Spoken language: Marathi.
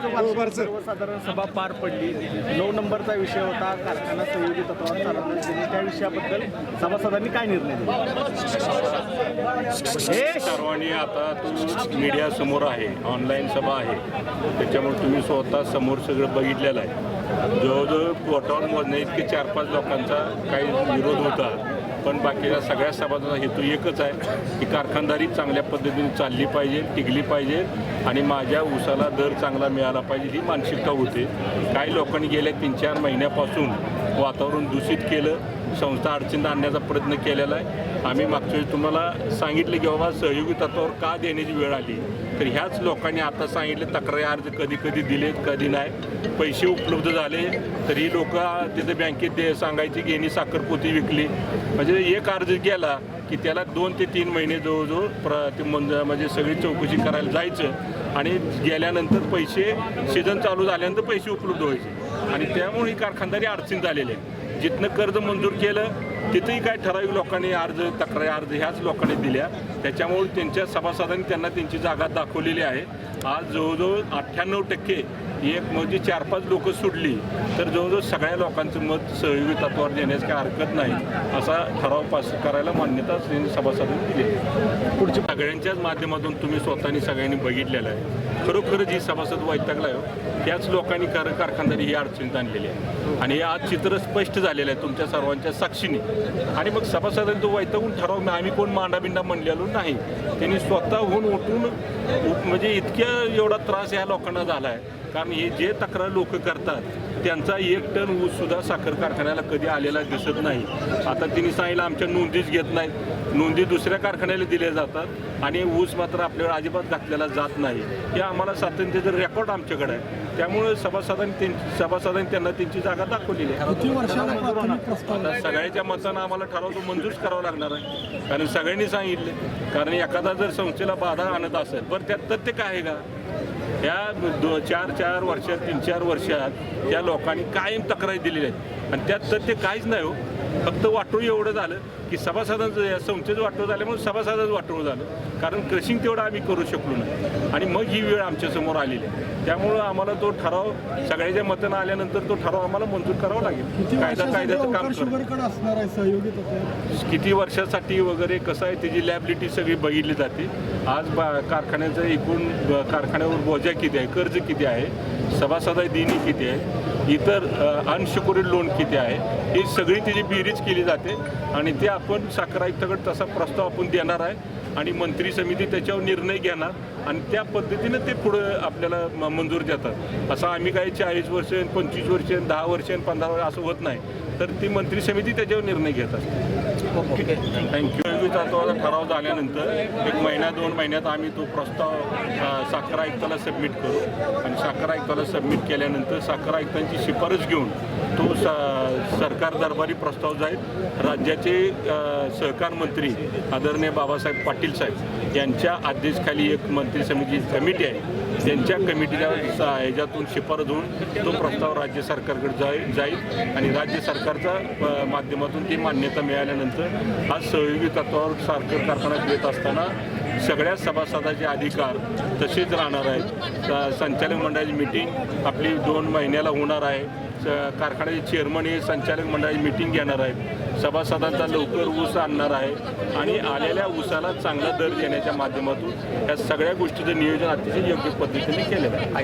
सर्वसाधारण सभा पार पडली. नऊ नंबरचा विषय होता. कारखाना सहयोगी तत्वावर चालवण्यात. त्या विषयाबद्दल सभासदांनी काय निर्णय दिला? सर्वांनी आता तू मीडिया समोर आहे. ऑनलाईन सभा आहे. त्याच्यामुळे तुम्ही स्वतः समोर सगळं बघितलेलं आहे. जवळजवळ पोटावर मोजण्या इतके चार पाच लोकांचा काही विरोध होता. पण बाकीच्या सगळ्या सभाचा हेतू एकच आहे की कारखानदारी चांगल्या पद्धतीने चालली पाहिजे टिकली पाहिजे आणि माझ्या ऊसाला दर चांगला मिळाला पाहिजे ही मानसिकता होते. काही लोकांनी गेल्या तीन चार महिन्यापासून वातावरण दूषित केलं संस्था अडचणीत आणण्याचा प्रयत्न केलेला आहे. आम्ही मागच्या वेळी तुम्हाला सांगितले की बाबा सहयोगी तत्वावर का देण्याची वेळ आली? तर ह्याच लोकांनी आता सांगितले तक्रारी अर्ज कधी कधी दिलेत कधी नाही. पैसे उपलब्ध झाले तरी लोक तिथे बँकेत दे सांगायची की यांनी साखरपोती विकली. म्हणजे एक अर्ज गेला की त्याला दोन ते तीन महिने जवळजवळ प्र ते म्हणजे म्हणजे सगळी चौकशी करायला जायचं. आणि गेल्यानंतर पैसे सीझन चालू झाल्यानंतर पैसे उपलब्ध व्हायचे. आणि त्यामुळे ही कारखानदारी अडचण झालेली आहे. जिथनं कर्ज मंजूर केलं तिथेही काय ठराविक लोकांनी अर्ज तक्रारी अर्ज ह्याच लोकांनी दिल्या. त्याच्यामुळे त्यांच्या सभासदांनी त्यांना त्यांची जागा दाखवलेली आहे. आज जवळजवळ अठ्ठ्याण्णव टक्के एक म्हणजे चार पाच लोक सुटली तर जवळजवळ सगळ्या लोकांचं मत सहयोगी तत्वावर देण्यास काही हरकत नाही असा ठराव पास करायला मान्यता त्यांनी सभासदांनी दिली. पुढच्या सगळ्यांच्याच माध्यमातून तुम्ही स्वतःनी सगळ्यांनी बघितलेलं आहे. खरोखरच जी सभासद वैतागलाय हो. त्याच लोकांनी कार कारखानदारी ही अडचणीत आणलेली आहे. आणि हे आज चित्र स्पष्ट झालेलं आहे तुमच्या सर्वांच्या साक्षीने. आणि मग सभासदांनी तो वैतागून ठराव आम्ही कोण मांडाबिंडा म्हणलेलो नाही. त्यांनी स्वतःहून उठून उठ- म्हणजे इतक्या एवढा त्रास या लोकांना झाला आहे कारण हे जे तक्रार लोक करतात त्यांचा एक टन ऊस सुद्धा साखर कारखान्याला कधी आलेला दिसत नाही. आता तिने सांगितलं आमच्या नोंदीच घेत नाहीत. नोंदी दुसऱ्या कारखान्याला दिल्या जातात आणि ऊस मात्र आपल्याला अजिबात घातलेला जात नाही. हे आम्हाला सातत्याचं रेकॉर्ड आमच्याकडे आहे. त्यामुळे सभासदांनी त्यांची सभासदांनी त्यांना त्यांची जागा दाखवलेली आहे. सगळ्याच्या मतानं आम्हाला ठराव तो मंजूर करावा लागणार आहे. कारण सगळ्यांनी सांगितले. कारण एखादा जर संस्थेला बाधा आणत असेल बरं त्यात तथ्य काय आहे का? या दो चार चार वर्षात तीन चार वर्षात त्या लोकांनी कायम तक्रारी दिलेल्या आहेत. आणि त्यात तथ्य काहीच नाही हो. फक्त वाटोळ एवढं झालं की सभासदांचं या संस्थेचं वाटोळ झाल्यामुळे सभासदाचं वाटोळ झालं. कारण क्रशिंग तेवढं आम्ही करू शकलो नाही. आणि मग ही वेळ आमच्यासमोर आलेली आहे. त्यामुळं आम्हाला तो ठराव सगळ्याच्या मतानं आल्यानंतर तो ठराव आम्हाला मंजूर करावा लागेल. कायदा कायद्याचं काम करू किती वर्षासाठी वगैरे कसं आहे त्याची लॅबिलिटी सगळी बघितली जाते. आज बा कारखान्याचं एकूण कारखान्यावर बोजा किती आहे कर्ज किती आहे सभासदा देणी किती आहे इतर अनसिक्युरिड लोन किती आहे ही सगळी त्याची बेरीज केली जाते आणि ते आपण साखर आयुक्ताकडे तसा प्रस्ताव आपण देणार आहे आणि मंत्री समिती त्याच्यावर निर्णय घेणार आणि त्या पद्धतीनं ते पुढं आपल्याला म- मंजूर देतात. असं आम्ही काही चाळीस वर्ष पंचवीस वर्ष दहा वर्ष पंधरा वर्ष असं होत नाही. तर ती मंत्री समिती त्याच्यावर निर्णय घेत ओके थँक्यू तत्वाचा ठराव झाल्यानंतर एक महिना दोन महिन्यात आम्ही तो प्रस्ताव साखर आयुक्ताला सबमिट करू. आणि साखर आयुक्ताला सबमिट केल्यानंतर साखर आयुक्तांची शिफारस घेऊन तो स सरकार दरबारी प्रस्ताव जाईल. राज्याचे सहकार मंत्री आदरणीय बाबासाहेब पाटील साहेब यांच्या आदेशखाली एक मंत्री समितीची कमिटी आहे. त्यांच्या कमिटीच्या ह्याच्यातून शिफारस होऊन तो प्रस्ताव राज्य सरकारकडे जाईल जाईल आणि राज्य सरकारच्या माध्यमातून ती मान्यता मिळाल्यानंतर आज सहयोगी तत्वावर साखर कारखाना देत असताना सगळ्या सभासदाचे अधिकार तसेच राहणार आहेत. संचालक मंडळाची मिटिंग आपली दोन महिन्याला होणार आहे. कारखान्याचे चेअरमन हे संचालक मंडळाची मिटिंग घेणार आहेत. सभासदांचा लवकर ऊस आणणार आहे आणि आलेल्या ऊसाला चांगला दर देण्याच्या माध्यमातून या सगळ्या गोष्टीचं नियोजन अतिशय योग्य पद्धतीने केलेलं आहे.